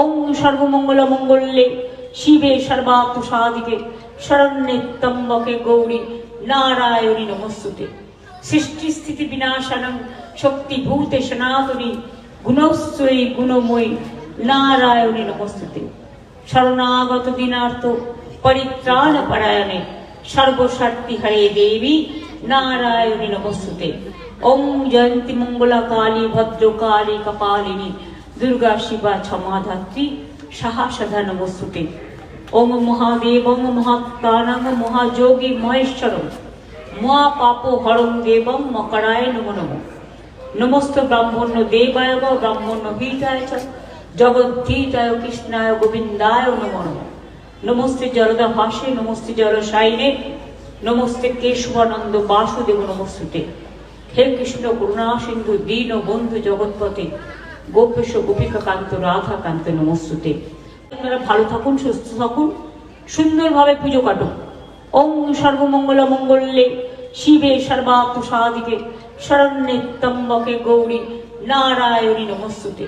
ওং সর্বমঙ্গল মঙ্গলে শিবে সর্বাত্ম সাধিকে শরণ্যে গৌরী নারায়ণী নমস্তুতে। সৃষ্টি স্থিতি বিনাশনং শক্তিভূতে সনাতনী গুণশ্রয়ী গুণময়ী নারায়ণী নমস্তুতে। শরণাগত দিনার্থ পরিত্রাণ পরায়ণে সর্বশক্তি হরে দেবী নারায়ণী নমস্তুতে। ওম জয়ন্তী মঙ্গলা কালী ভদ্র কালী কপালিনী দুর্গা শিবা ক্ষমাধাত্রী সাহসধা নমস্তুতে ওম মহাদেবং মহাত্মানং মহাযোগী মহেশ্বরম। মহা পাপ হরং দেবং মকরায় নমো নমঃ। নমস্ত ব্রাহ্মণ্য দেবায় ব্রাহ্মণ্য হিতায় চ। জগদ্ধীতায় কৃষ্ণায় গোবিন্দায় নম নমঃ। নমস্তে জলদা ভাসে নমস্তে জল সাইনে নমস্তে কেশবানন্দ বাসুদেব নমস্তুতে। হে কৃষ্ণ করুণা সিন্ধু, দীন বন্ধু জগৎপতে গোপেশ গোপিকা কান্ত, রাধা কান্ত, নমস্তুতে। আপনারা ভালো থাকুন, সুস্থ থাকুন, সুন্দরভাবে পুজো কাটুন। ওং সর্বমঙ্গল মঙ্গলে শিবে সর্বাত্ম সাধিকে শরণ্যে তম্বকে গৌরী নারায়ণী নমস্তুতে।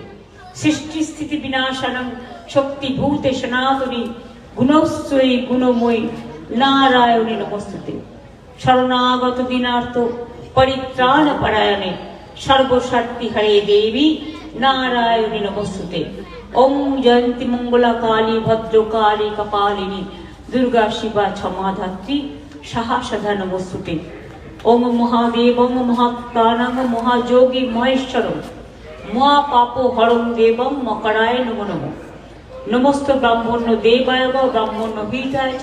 সৃষ্টি স্থিতি বিনাশনং শক্তিভূতে সনাতনী গুণশ্রয়ী গুণময়ী নারায়ণী নমস্তুতে। শরণাগত দিনার্থ পরিত্রাণ পরায়ণে সর্বশক্তি হরে দেবী নারায়ণী নমস্তুতে ওম জয়ন্তী মঙ্গলা কালী ভদ্র কালী কপালিনী, দুর্গা শিবা ক্ষমাধাত্রী সাহসধা নমস্তুতে ওম মহাদেবং মহাত্মানং মহাযোগী মহেশ্বরম। মহা পাপ হরং দেবং মকরায় নমো নমঃ। নমস্ত ব্রাহ্মণ্য দেবায় ব্রাহ্মণ্য হিতায় চ।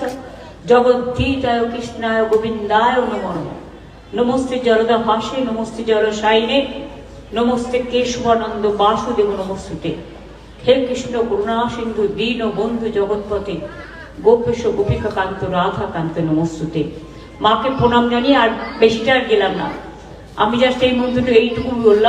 জগদ্ধীতায়, কৃষ্ণায়, গোবিন্দায় নমো নমঃ। নমস্তে জলদা ভাসে, নমস্তে জল সাইনে নমস্তে কেশবানন্দ বাসুদেব নমস্তুতে। হে কৃষ্ণ করুণা সিন্ধু, দীন বন্ধু জগৎপথে। গোপেশ গোপিকা কান্ত রাধা কান্ত নমস্তুতে। মাকে প্রণাম জানিয়ে আর বেশিটা আর গেলাম না। আমি জাস্ট এই মন্ত্রটা এইটুকু বললাম।